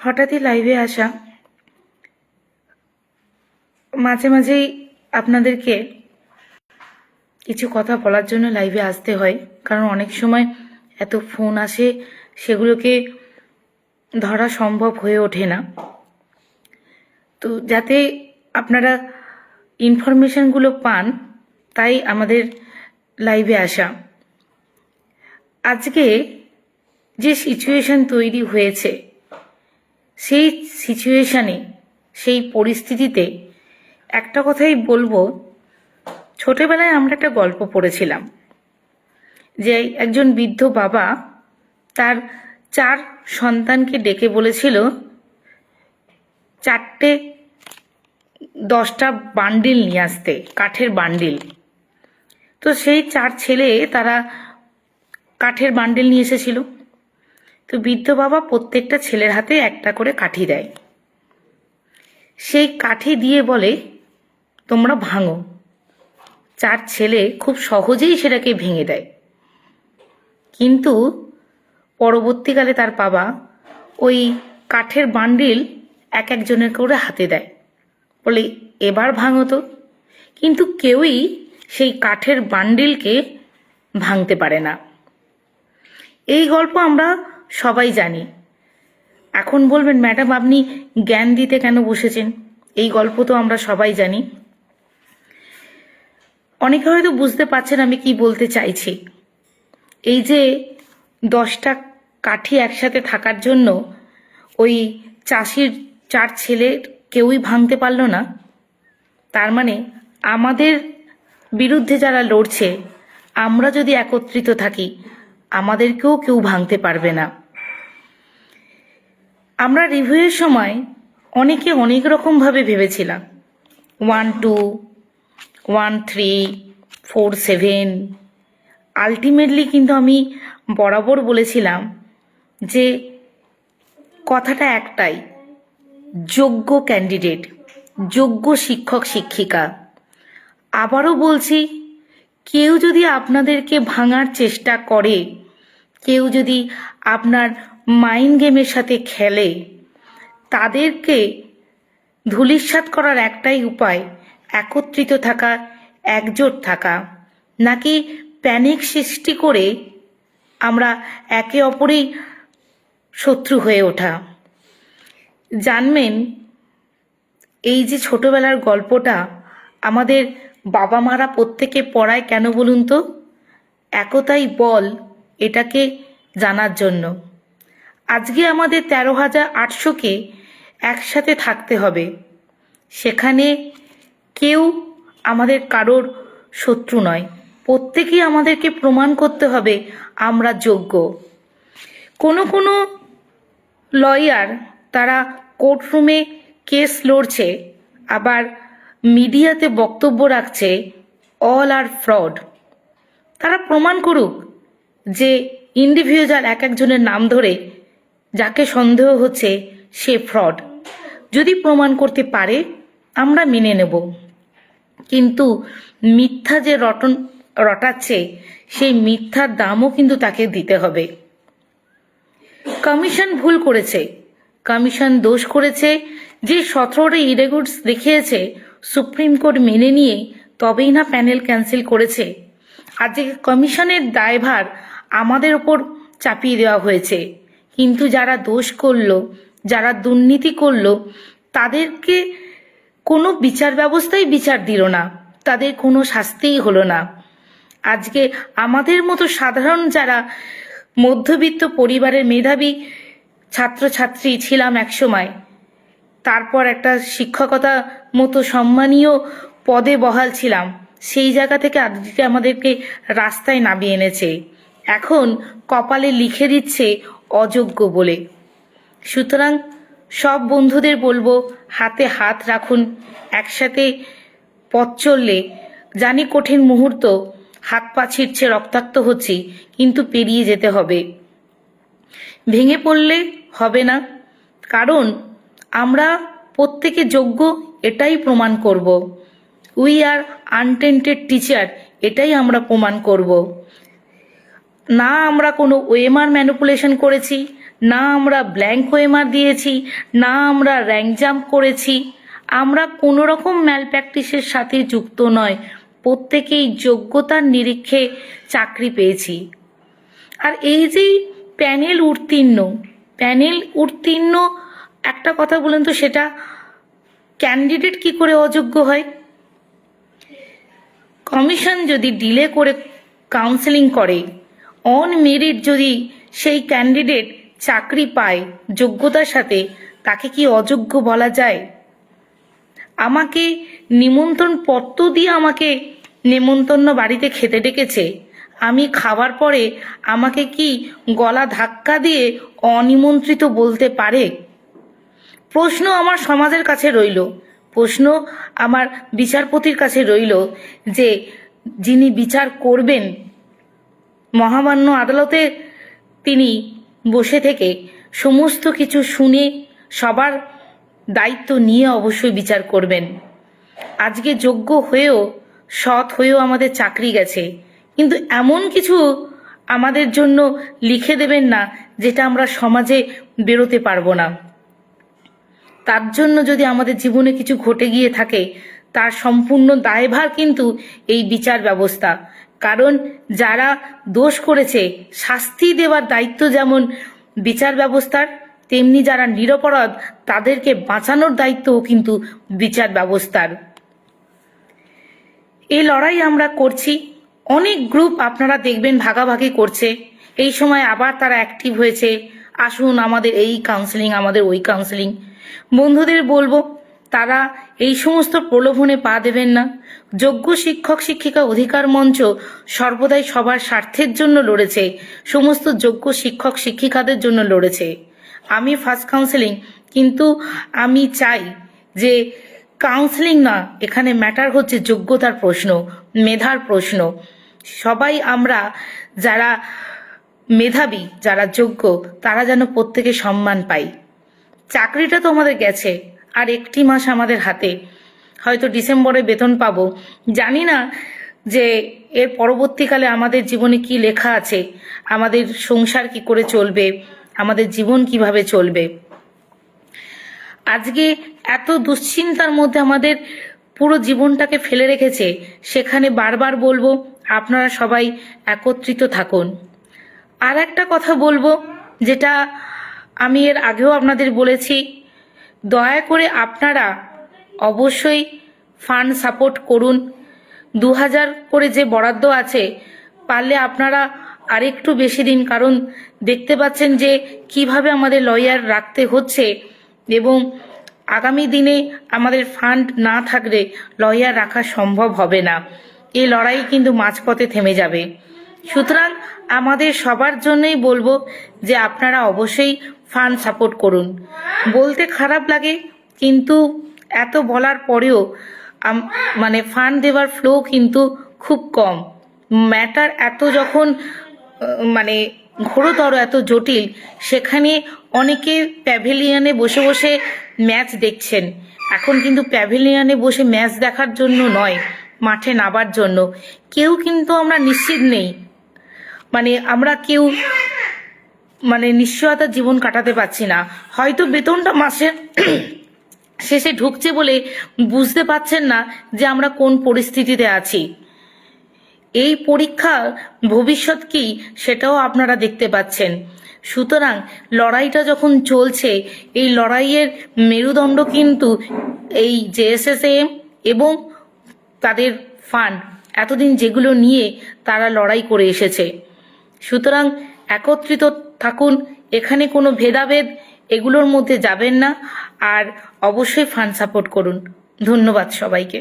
হঠাৎই লাইভে আসা। মাঝে মাঝেই আপনাদেরকে কিছু কথা বলার জন্য লাইভে আসতে হয়। কারণ অনেক সময় এত ফোন আসে, সেগুলোকে ধরা সম্ভব হয়ে ওঠে না। তো যাতে আপনারা ইনফরমেশনগুলো পান, তাই আমাদের লাইভে আসা। আজকে যে সিচুয়েশন তৈরি হয়েছে সেই সিচুয়েশানে সেই পরিস্থিতিতে একটা কথাই বলব। ছোটবেলায় আমরা একটা গল্প পড়েছিলাম যে একজন বৃদ্ধ বাবা তার চার সন্তানকে ডেকে বলেছিল, চারটে দশটা বান্ডিল নিয়ে আসতে, কাঠের বান্ডিল। তো সেই চার ছেলে তারা কাঠের বান্ডিল নিয়ে এসেছিল। তো বৃদ্ধ বাবা প্রত্যেকটা ছেলের হাতে একটা করে কাঠি দেয়। সেই কাঠি দিয়ে বলে, তোমরা ভাঙো। চার ছেলে খুব সহজেই সেটাকে ভেঙে দেয়। কিন্তু পরবর্তীকালে তার বাবা ওই কাঠের বান্ডিল এক একজনের করে হাতে দেয়। বলে, এবার ভাঙো তো। কিন্তু কেউই সেই কাঠের বান্ডিলকে ভাঙতে পারে না। এই গল্প আমরা সবাই জানি। এখন বলবেন, ম্যাডাম, আপনি জ্ঞান দিতে কেন বসেছেন? এই গল্প তো আমরা সবাই জানি। অনেকে হয়তো বুঝতে পারছেন আমি কি বলতে চাইছি। এই যে দশটা কাঠি একসাথে থাকার জন্য ওই চাষির চার ছেলের কেউই ভাঙতে পারল না, তার মানে আমাদের বিরুদ্ধে যারা লড়ছে, আমরা যদি একত্রিত থাকি, আমাদেরকেও কেউ ভাঙতে পারবে না। আমরা রিভিউয়ের সময় অনেকে অনেক রকমভাবে ভেবেছিলাম। One two, one three, four seven. Ultimately কিন্তু আমি বরাবর বলেছিলাম যে কথাটা একটাই, যোগ্য ক্যান্ডিডেট, যোগ্য শিক্ষক, শিক্ষিকা। আবারও বলছি, কেউ যদি আপনাদেরকে ভাঙার চেষ্টা করে, কেউ যদি আপনার মাইন্ড গেমের সাথে খেলে, তাদেরকে ধূলিসাৎ করার একটাই উপায়, একত্রিত থাকা, একজোট থাকা। নাকি প্যানিক সৃষ্টি করে আমরা একে অপরেই শত্রু হয়ে ওঠা। জানবেন, এই যে ছোটবেলার গল্পটা আমাদের বাবা মারা প্রত্যেকে পড়ায় কেন বলুন তো? একতাই বল এটাকে জানার জন্য। আজকে আমাদের তেরো হাজার আটশোকে একসাথে থাকতে হবে। সেখানে কেউ আমাদের কারোর শত্রু নয়। প্রত্যেকেই আমাদেরকে প্রমাণ করতে হবে আমরা যোগ্য। কোনো কোনো লয়ার তারা কোর্টরুমে কেস লড়ছে, আবার মিডিয়াতে বক্তব্য রাখছে, অল আর ফ্রড। তারা প্রমাণ করুক যে ইন্ডিভিজুয়াল এক একজনের নাম ধরে যাকে সন্দেহ হচ্ছে সে ফ্রড। যদি প্রমাণ করতে পারে, আমরা মেনে নেব। কিন্তু মিথ্যা যে রটন, রটাচ্ছে, সেই মিথ্যার দামও কিন্তু তাকে দিতে হবে। কমিশন ভুল করেছে। কমিশন দোষ করেছে যে সতেরোটা ইরেগুডস দেখিয়েছে, সুপ্রিম কোর্ট মেনে নিয়ে তবেই না প্যানেল ক্যান্সেল করেছে। আজকে কমিশনের দায়ভার আমাদের ওপর চাপিয়ে দেওয়া হয়েছে। কিন্তু যারা দোষ করল, যারা দুর্নীতি করল, তাদেরকে কোনো বিচার ব্যবস্থাই বিচার দিল না। তাদের কোনো শাস্তিই হলো না। আজকে আমাদের মতো সাধারণ যারা মধ্যবিত্ত পরিবারের মেধাবী ছাত্রছাত্রী ছিলাম একসময়, তারপর একটা শিক্ষকতা মতো সম্মানীয় পদে বহাল ছিলাম, সেই জায়গা থেকে আজকে আমাদেরকে রাস্তায় নামিয়ে এনেছে। এখন কপালে লিখে দিচ্ছে অযোগ্য বলে। সুতরাং সব বন্ধুদের বলব, হাতে হাত রাখুন, একসাথে পথ চললে। জানি কঠিন মুহূর্ত, হাত পা ছিঁড়ছে, রক্তাক্ত হচ্ছি, কিন্তু পেরিয়ে যেতে হবে। ভেঙে পড়লে হবে না, কারণ আমরা প্রত্যেকে যোগ্য, এটাই প্রমাণ করব। উই আর আনটেন্টেড টিচার, এটাই আমরা প্রমাণ করব। না আমরা কোনো ওয়েমার ম্যানিপুলেশন করেছি, না আমরা ব্ল্যাঙ্ক ওয়েমার দিয়েছি, না আমরা র্যাঙ্ক জাম্প করেছি। আমরা কোনো রকম ম্যাল প্র্যাকটিসের সাথে যুক্ত নয়। প্রত্যেকেই যোগ্যতার নিরীক্ষে চাকরি পেয়েছি। আর এই যে প্যানেল উত্তীর্ণ প্যানেল উত্তীর্ণ, একটা কথা বলেন তো সেটা ক্যান্ডিডেট কি করে অযোগ্য হয়? কমিশন যদি ডিলে করে কাউন্সেলিং করে অন মেরিট যদি সেই ক্যান্ডিডেট চাকরি পায় যোগ্যতার সাথে, তাকে কি অযোগ্য বলা যায়? আমাকে নিমন্ত্রণ পত্র দিয়ে আমাকে নেমন্তন্ন বাড়িতে খেতে ডেকেছে। আমি খাবার পরে আমাকে কি গলা ধাক্কা দিয়ে অনিমন্ত্রিত বলতে পারে? প্রশ্ন আমার সমাজের কাছে রইল। প্রশ্ন আমার বিচারপতির কাছে রইল যে, যিনি বিচার করবেন মহামান্য আদালতে তিনি বসে থেকে সমস্ত কিছু শুনে সবার দায়িত্ব নিয়ে অবশ্যই বিচার করবেন। আজকে যোগ্য হয়েও, সৎ হয়েও আমাদের চাকরি গেছে। কিন্তু এমন কিছু আমাদের জন্য লিখে দেবেন না, যেটা আমরা সমাজে বেরোতে পারব না। তার জন্য যদি আমাদের জীবনে কিছু ঘটে গিয়ে থাকে, তার সম্পূর্ণ দায়ভার কিন্তু এই বিচার ব্যবস্থা। কারণ যারা দোষ করেছে, শাস্তি দেওয়ার দায়িত্ব যেমন বিচার ব্যবস্থার, তেমনি যারা নিরপরাধ, তাদেরকে বাঁচানোর দায়িত্বও কিন্তু বিচার ব্যবস্থার। এই লড়াই আমরা করছি। অনেক গ্রুপ আপনারা দেখবেন ভাগাভাগি করছে। এই সময় আবার তারা অ্যাক্টিভ হয়েছে। আসুন আমাদের এই কাউন্সেলিং আমাদের ওই কাউন্সেলিং বন্ধুদের বলব, তারা এই সমস্ত প্রলোভনে পা দেবেন না। যোগ্য শিক্ষক, শিক্ষিকা অধিকার মঞ্চ সর্বদাই সবার স্বার্থের জন্য লড়েছে, সমস্ত যোগ্য শিক্ষক, শিক্ষিকাদের জন্য লড়েছে। আমি ফার্স্ট কাউন্সেলিং কিন্তু আমি চাই যে কাউন্সেলিং না, এখানে ম্যাটার হচ্ছে যোগ্যতার প্রশ্ন, মেধার প্রশ্ন। সবাই আমরা যারা মেধাবী, যারা যোগ্য, তারা যেন প্রত্যেকে সম্মান পাই। চাকরিটা তো আমাদের গেছে, আর একটি মাস আমাদের হাতে। হয়তো ডিসেম্বরে বেতন পাবো। জানি না যে এর পরবর্তীকালে আমাদের জীবনে কি লেখা আছে, আমাদের সংসার কি করে চলবে, আমাদের জীবন কীভাবে চলবে। আজকে এত দুশ্চিন্তার মধ্যে আমাদের পুরো জীবনটাকে ফেলে রেখেছে, সেখানে বারবার বলব, আপনারা সবাই একত্রিত থাকুন। আর একটা কথা বলব, যেটা আমি এর আগেও আপনাদের বলেছি, দয়া করে আপনারা অবশ্যই ফান্ড সাপোর্ট করুন। দু হাজার করে যে বরাদ্দ আছে, পারলে আপনারা আরেকটু বেশি দিন, কারণ দেখতে পাচ্ছেন যে কীভাবে আমাদের লয়ার রাখতে হচ্ছে এবং আগামী দিনে আমাদের ফান্ড না থাকলে লয়ার রাখা সম্ভব হবে না। এই লড়াই কিন্তু মাঝপথে থেমে যাবে। সুতরাং আমাদের সবার জন্যই বলব যে আপনারা অবশ্যই ফান্ড সাপোর্ট করুন। বলতে খারাপ লাগে, কিন্তু এত বলার পরেও মানে ফান্ড দেওয়ার ফ্লো কিন্তু খুব কম। ম্যাটার এত যখন মানে ঘোরতর এত জটিল, সেখানে অনেকে প্যাভিলিয়নে বসে বসে ম্যাচ দেখছেন। এখন কিন্তু প্যাভিলিয়নে বসে ম্যাচ দেখার জন্য নয়, মাঠে নাবার জন্য। কেউ কিন্তু আমরা নিশ্চিত নেই। মানে আমরা কেউ মানে নিশ্চয়তা জীবন কাটাতে পারছি না। হয়তো বেতনটা মাসে শেষে ঢুকছে বলে বুঝতে পারছেন না যে আমরা কোন পরিস্থিতিতে আছি। এই পরীক্ষা ভবিষ্যৎ কি সেটাও আপনারা দেখতে পাচ্ছেন। সুতরাং লড়াইটা যখন চলছে, এই লড়াইয়ের মেরুদণ্ড কিন্তু এই জেএসএসএম এবং তাদের ফান্ড, এতদিন যেগুলো নিয়ে তারা লড়াই করে এসেছে। সুতরাং একত্রিত থাকুন, এখানে কোনো ভেদাভেদ এগুলোর মধ্যে যাবেন না। আর অবশ্যই ফান্ড সাপোর্ট করুন। ধন্যবাদ সবাইকে।